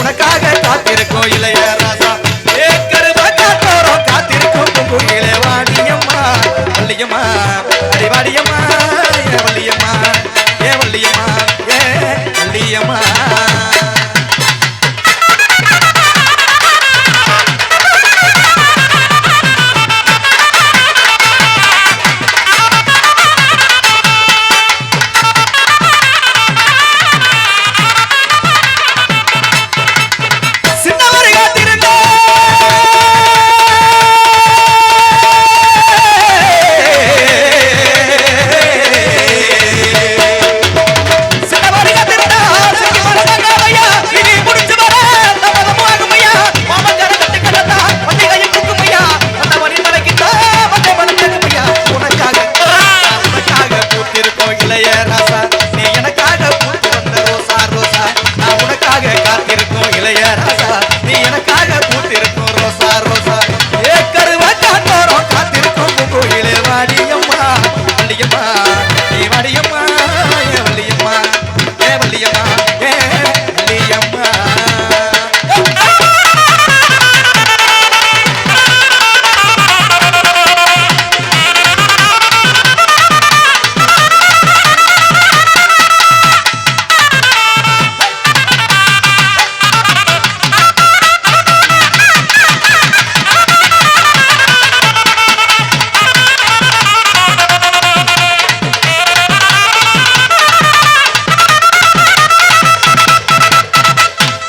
உனக்காக காத்திருக்கோம் இளைய ராசா ஏ கருவா காத்தோரம் காத்திருக்கும் குங்குயிலே வாடியம்மா வள்ளியம்மா அடிவாடியம்மா ஏ வள்ளியம்மா ஏ வள்ளியம்மா ஏ வள்ளியம்மா. yeah.